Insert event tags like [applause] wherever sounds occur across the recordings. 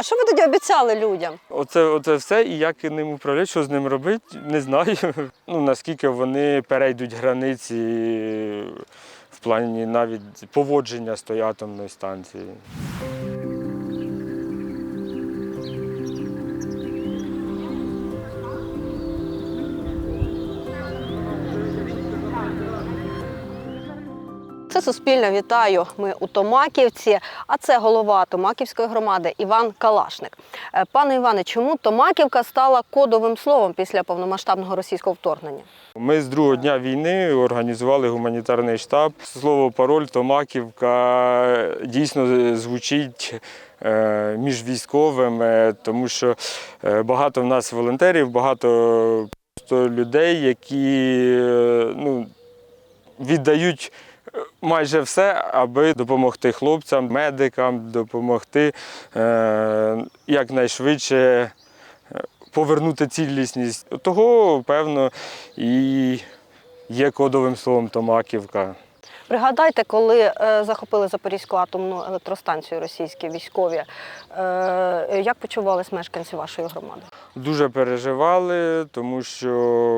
А що ви тоді обіцяли людям? Оце, оце все, і як ним управляти, що з ним робити, не знаю. Ну, наскільки вони перейдуть границі в плані навіть поводження з тої атомної станції. Суспільне вітаю. Ми у Томаківці, а це голова Томаківської громади Іван Калашник. Е, Пане Іване, чому Томаківка стала кодовим словом після повномасштабного російського вторгнення? Ми з другого дня війни організували гуманітарний штаб. Слово пароль Томаківка дійсно звучить е, між військовими, тому що е, багато в нас волонтерів, багато людей, які е, ну, віддають. Майже все, аби допомогти хлопцям, медикам, допомогти е, якнайшвидше е, повернути цілісність. Того, певно, і є кодовим словом Томаківка. Пригадайте, коли е, захопили Запорізьку атомну електростанцію російські військові, е, як почувались мешканці вашої громади? Дуже переживали, тому що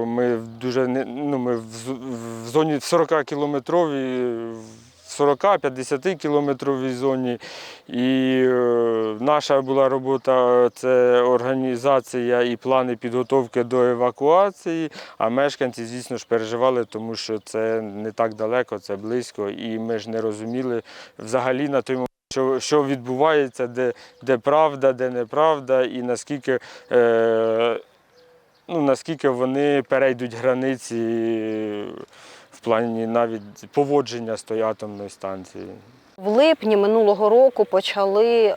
ми дуже ну, ми в зоні 40 кілометровій, в 40-50 кілометровій зоні. І е, наша була робота це організація і плани підготовки до евакуації. А мешканці, звісно ж, переживали, тому що це не так далеко, це близько, і ми ж не розуміли взагалі на той момент. Що, що відбувається, де, де правда, де неправда, і наскільки, е, ну, наскільки вони перейдуть границі плані навіть поводження з тої атомної станції. В липні минулого року почали е,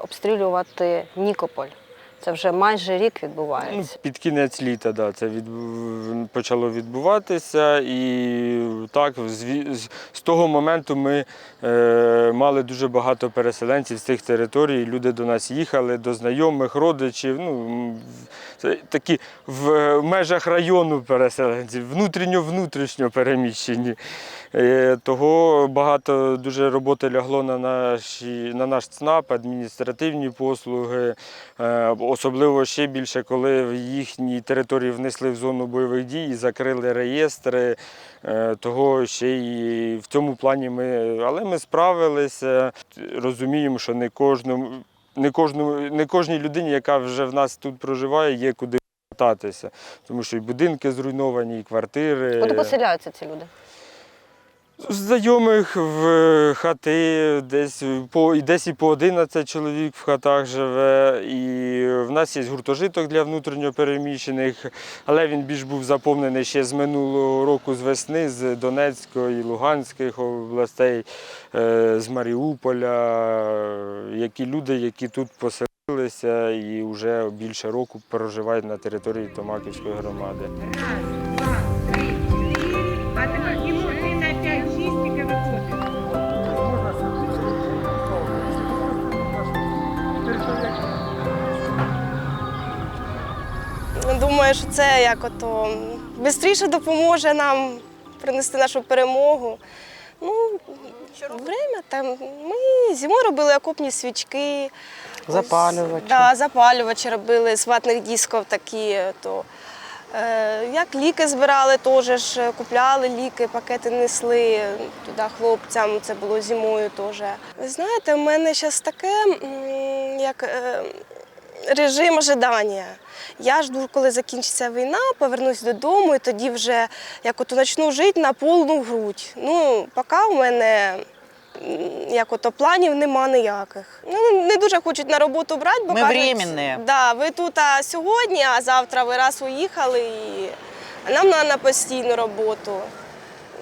обстрілювати Нікополь. Це вже майже рік Ну, відбувається. під кінець літа да, це від, почало відбуватися. І так, з, з, з того моменту ми е, мали дуже багато переселенців з тих територій. Люди до нас їхали, до знайомих, родичів. Ну, це такі в межах району переселенців, внутрішньо-внутрішньо переміщені. Е, Того багато дуже роботи лягло на, наші, на наш ЦНАП, адміністративні послуги. Е, Особливо ще більше, коли в їхній території внесли в зону бойових дій і закрили реєстри. Е, Того ще і в цьому плані ми, але ми справилися. Розуміємо, що не кожному, не кожному, не кожній людині, яка вже в нас тут проживає, є куди повертатися. Тому що і будинки зруйновані, і квартири. Куди поселяються ці люди? Знайомих в хати, десь по, десь і по 11 чоловік в хатах живе. І в нас є гуртожиток для внутрішньо переміщених, але він більш був заповнений ще з минулого року з весни, з Донецької, Луганських областей, е, з Маріуполя. Які люди, які тут поселилися і вже більше року проживають на території Томаківської громади. Два, три, четыре. Думаю, що це як ото швидше допоможе нам принести нашу перемогу. Ну, время там. Ми зимою робили окопні свічки. Запалювачі. Да, запалювачі робили з ватних дисків такі. То, е, як ліки збирали, теж ж купляли ліки, пакети несли туди хлопцям, це було зимою теж. Ви знаєте, в мене зараз таке, як е, режим ожидання. Я жду, коли закінчиться війна, повернусь додому і тоді вже як ото почну жити на повну грудь. Ну, поки у мене як ото планів нема ніяких. Ну, не дуже хочуть на роботу брати, бо Ми кажуть. Да, ви тут а, сьогодні, а завтра ви раз уїхали, і нам треба на постійну роботу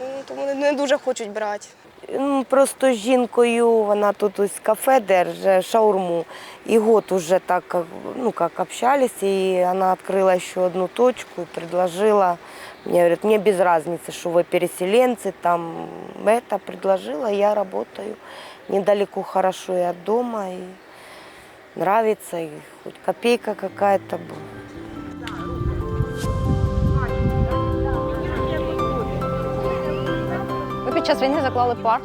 М, Тому не- не дуже хочуть брати. Ну, Просто з жінкою вона тут ось кафе держить, шаурму. І год уже так, как, ну, как общались, и она открыла еще одну точку и предложила, мне говорит, мне без разницы, что вы переселенцы, там, это предложила, я работаю недалеко хорошо и от дома, и нравится, и хоть копейка какая-то была. Під час війни заклали парк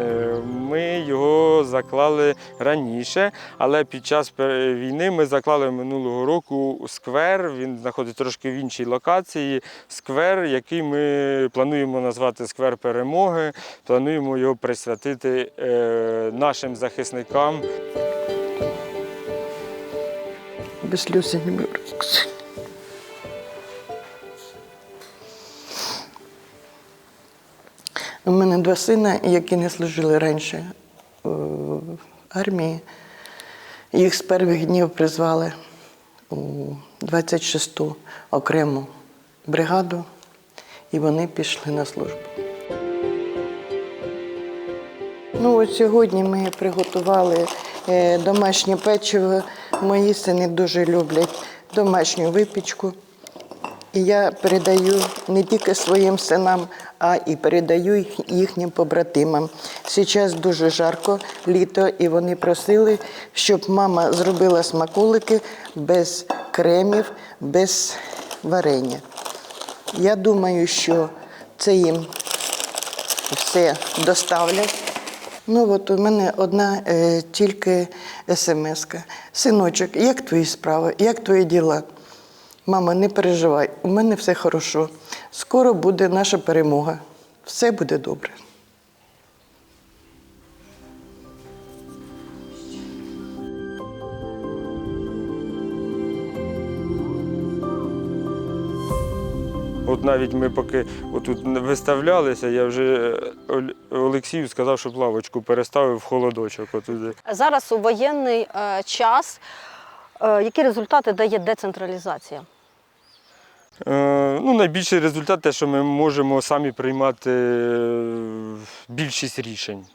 Е, Ми його заклали раніше, але під час війни ми заклали минулого року сквер. Він знаходиться трошки в іншій локації. Сквер, який ми плануємо назвати сквер перемоги. Плануємо його присвятити е, нашим захисникам. Без сльоз я не можу У мене два сина, які не служили раніше в армії. Їх з перших днів призвали у 26-ту окрему бригаду, і вони пішли на службу. Ну, от сьогодні ми приготували е, домашнє печиво. Мої сини дуже люблять домашню випічку. І я передаю не тільки своїм синам, а і передаю їх- їхнім побратимам. Зараз дуже жарко, літо, і вони просили, щоб мама зробила смаколики без кремів, без варення. Я думаю, що це їм все доставлять. Ну от у мене одна е, тільки смс-ка. Синочок, як твої справи, як твої діла? Мама, не переживай, у мене все хорошо. Скоро буде наша перемога. Все буде добре. От навіть ми поки отут не виставлялися, я вже е, Олексію сказав, щоб лавочку переставив в холодочок. Отуди. Зараз у воєнний е, час. Е, які результати дає децентралізація? Е, ну, найбільший результат те, що ми можемо самі приймати е, більшість рішень.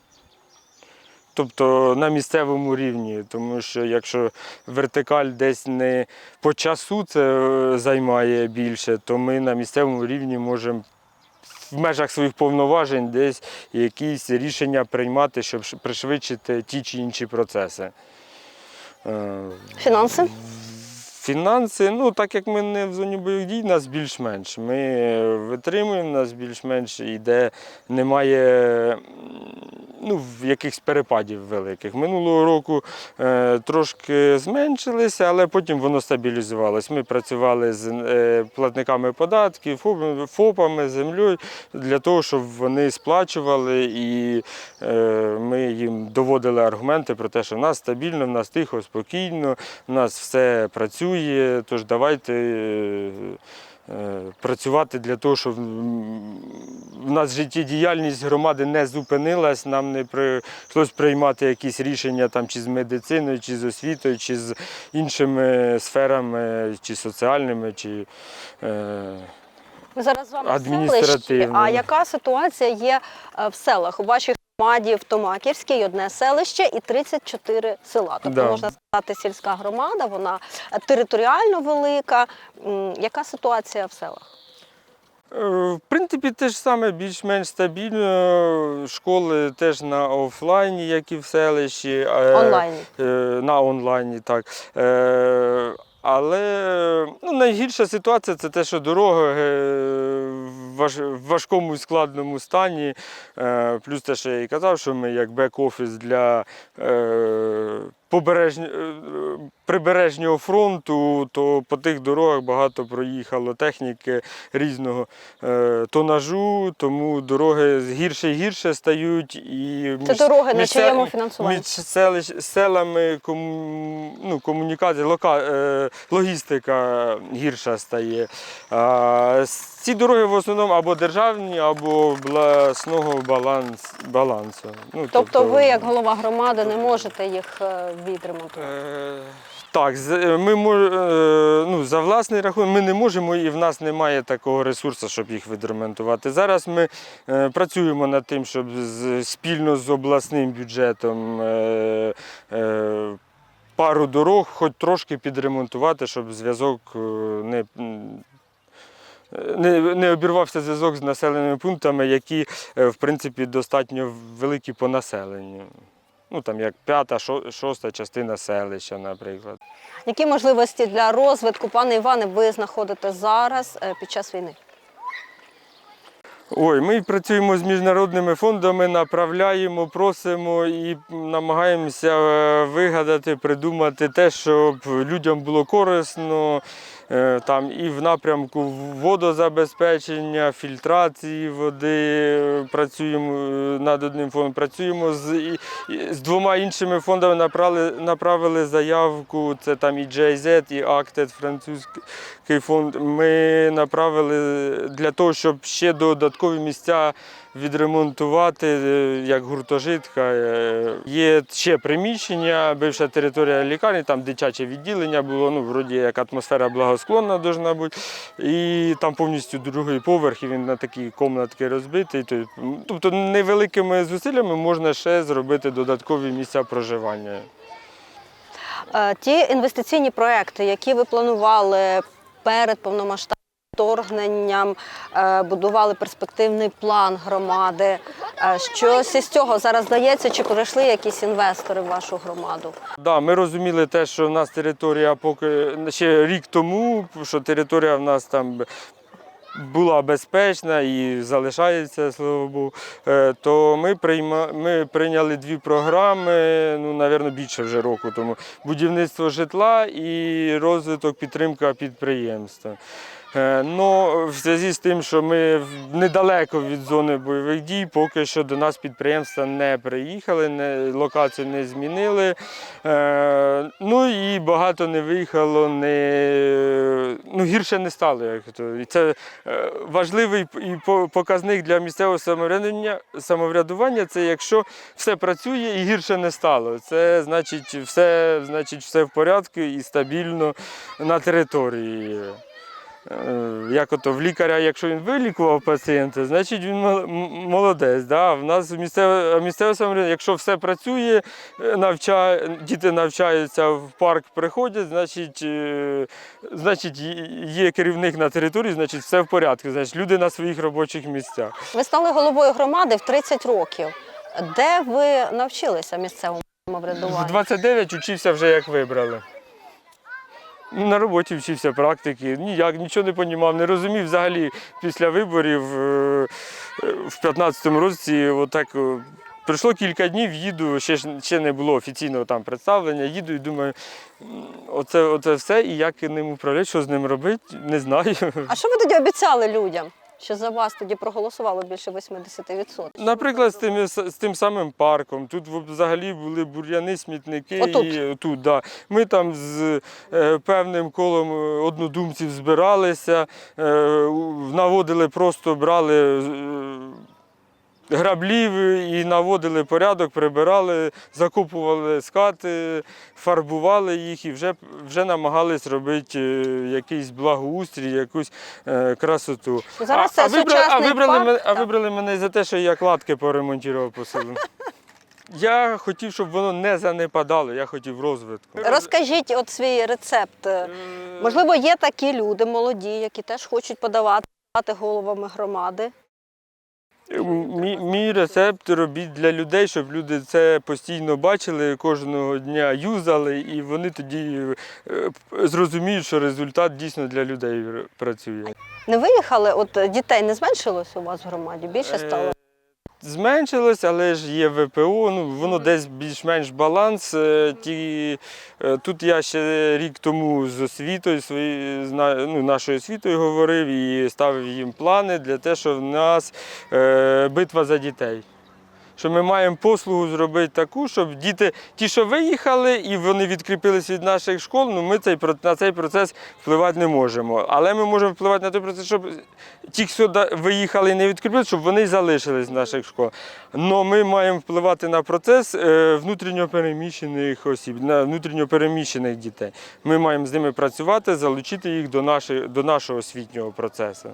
Тобто на місцевому рівні, тому що якщо вертикаль десь не по часу це е, займає більше, то ми на місцевому рівні можемо в межах своїх повноважень десь якісь рішення приймати, щоб пришвидшити ті чи інші процеси. Фінанси? Фінанси, ну так як ми не в зоні бойових дій, нас більш-менш. Ми е, витримуємо, нас більш-менш іде, немає ну, в якихось перепадів великих. Минулого року е, трошки зменшилися, але потім воно стабілізувалось. Ми працювали з е, платниками податків, ФОПами, землею для того, щоб вони сплачували і е, ми їм доводили аргументи про те, що в нас стабільно, в нас тихо, спокійно, у нас все працює, тож давайте е, працювати для того, щоб в нас життєдіяльність громади не зупинилась, нам не прийшлось приймати якісь рішення там, чи з медициною, чи з освітою, чи з іншими сферами, чи соціальними, чи е, Ми зараз з вами в селищі. А яка ситуація є е, в селах? У вашій громаді в Томаківській одне селище і 34 села. Тобто Да. можна сказати, сільська громада, вона територіально велика. Яка ситуація в селах? Е, В принципі, те ж саме, більш-менш стабільно. Школи теж на офлайні, як і в селищі. Е, Онлайні. е, На онлайні, так. Але ну, найгірша ситуація це те, що дороги в важкому і складному стані. Е, Плюс те, що я і казав, що ми як бек-офіс для е, побережні, е, прибережнього фронту, то по тих дорогах багато проїхало техніки різного е, тонажу, тому дороги гірше і гірше стають. І Це між- дороги на чиєму фінансуванні? Між селищ, селами кому, ну, комунікація, лока, е, логістика гірша стає. А, ці дороги в основному або державні, або обласного баланс, балансу. Ну, Тобто ви, як голова громади, не можете їх е, відремонтувати? Е, Так, е, ми е, ну, за власний рахунок ми не можемо і в нас немає такого ресурсу, щоб їх відремонтувати. Зараз ми е, працюємо над тим, щоб спільно з обласним бюджетом пару дорог хоч трошки підремонтувати, щоб зв'язок не. Не, не обірвався зв'язок з населеними пунктами, які в принципі достатньо великі по населенню. Ну там як п'ята, шоста частина селища, наприклад. Які можливості для розвитку, пане Іване, ви знаходите зараз е, під час війни? Ой, ми працюємо з міжнародними фондами, направляємо, просимо і намагаємося е, вигадати, придумати те, щоб людям було корисно. Е, Там і в напрямку водозабезпечення, фільтрації води е, працюємо е, над одним фондом. Працюємо з, з двома іншими фондами. Направили, направили заявку. Це там і GIZ, і ACTED, французький фонд. Ми направили для того, щоб ще додаткові місця відремонтувати, е, як гуртожитка. Е, Є ще приміщення, бивша територія лікарні, там дитяче відділення було, ну, вроді як атмосфера благосклонна должна бути. І там повністю другий поверх, і він на такі комнатки розбитий. Тобто невеликими зусиллями можна ще зробити додаткові місця проживання. Е, Ті інвестиційні проекти, які ви планували перед повномасштабним вторгненням, е, будували перспективний план громади. Е, Щось із цього зараз здається, чи прийшли якісь інвестори в вашу громаду? Да, ми розуміли те, що в нас територія поки ще рік тому, що територія в нас там була безпечна і залишається, слава Богу. Е, То ми, прийма, ми прийняли дві програми, ну, напевно, більше вже року тому. Будівництво житла і розвиток підтримка підприємства. Е, Ну, в зв'язку з тим, що ми недалеко від зони бойових дій, поки що до нас підприємства не приїхали, не, локацію не змінили. Е, ну і багато не виїхало, не, ну, гірше не стало. Як то. І це е, важливий і показник для місцевого самоврядування, самоврядування це якщо все працює і гірше не стало. Це значить все, значить, все в порядку і стабільно на території. Е, Як ото в лікаря, якщо він вилікував пацієнта, значить він молодець. Да? В нас місцеве, а місцеве самоврядування, якщо все працює, е, навчає, діти навчаються в парк, приходять, значить, е, значить є- керівник на території, значить все в порядку. Значить, люди на своїх робочих місцях. Ви стали головою громади в 30 років. Де ви навчилися місцевому В 29 учився вже як вибрали. На роботі вчився практики, ніяк, нічого не розумів, не розумів взагалі після виборів е, в 15-му році. Отак е, пройшло кілька днів, їду, ще, ще не було офіційного там представлення, їду і думаю, оце, оце все, і як ним управляти, що з ним робити, не знаю. А що ви тоді обіцяли людям? Що за вас тоді проголосувало більше 80%? Наприклад, з тим, з тим самим парком. Тут взагалі були бур'яни, смітники. Отут? І, тут, да. Ми там з е, певним колом е, однодумців збиралися, е, наводили, просто брали. е, Граблів і наводили порядок, прибирали, закупували скати, фарбували їх і вже, вже намагались робити е, якийсь благоустрій, якусь е, красоту. Зараз це а, вибрали, а, вибрали парк, мене, а вибрали мене за те, що я кладки поремонтував по селу. [laughs] Я хотів, щоб воно не занепадало, я хотів розвитку. Розкажіть от свій рецепт. Е, Можливо, є такі люди молоді, які теж хочуть подавати головами громади. Мій, мій рецепт робіть для людей, щоб люди це постійно бачили, кожного дня юзали, і вони тоді е, зрозуміють, що результат дійсно для людей працює. Не виїхали? От е, дітей не зменшилось у вас в громаді? Більше стало? Зменшилось, але ж є ВПО, ну воно десь більш-менш баланс. Е, Ті, е, тут я ще рік тому з освітою свої, ну, нашою освітою говорив і ставив їм плани для того, що в нас е, битва за дітей. Що ми маємо послугу зробити таку, щоб діти, ті, що виїхали і вони відкріпились від наших школ, ну ми цей, на цей процес впливати не можемо. Але ми можемо впливати на той процес, щоб ті, хто виїхали і не відкріпились, щоб вони залишились з наших школ. Але ми маємо впливати на процес е, внутрішньопереміщених осіб, на внутрішньопереміщених дітей. Ми маємо з ними працювати, залучити їх до, нашої, до нашого освітнього процесу.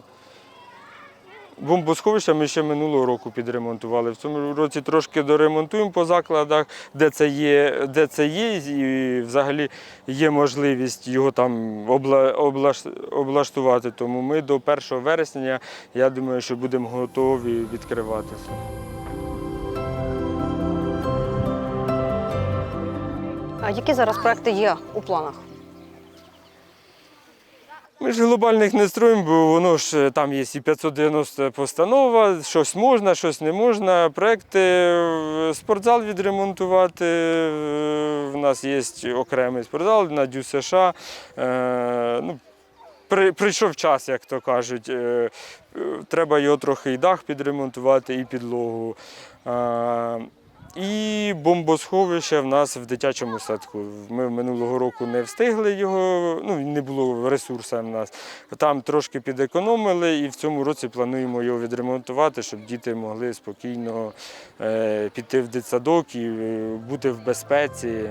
Бомбосховища ми ще минулого року підремонтували. В цьому році трошки доремонтуємо по закладах, де це є, де це є, і взагалі є можливість його там обла, облаш, облаштувати. Тому ми до 1 вересня, я думаю, що будемо готові відкриватися. А які зараз проекти є у планах? Ми ж глобальних не строїмо, бо воно ж е, там є і 590 постанова, щось можна, щось не можна. Проекти е, спортзал відремонтувати. е, В нас є окремий спортзал на Дю США. Е, Ну, при, прийшов час, як то кажуть. Е, е, Треба його трохи і дах підремонтувати, і підлогу. І бомбосховище в нас в дитячому садку. Ми минулого року не встигли його, ну не було ресурсу в нас. Там трошки підекономили і в цьому році плануємо його відремонтувати, щоб діти могли спокійно е, піти в дитсадок і е, бути в безпеці.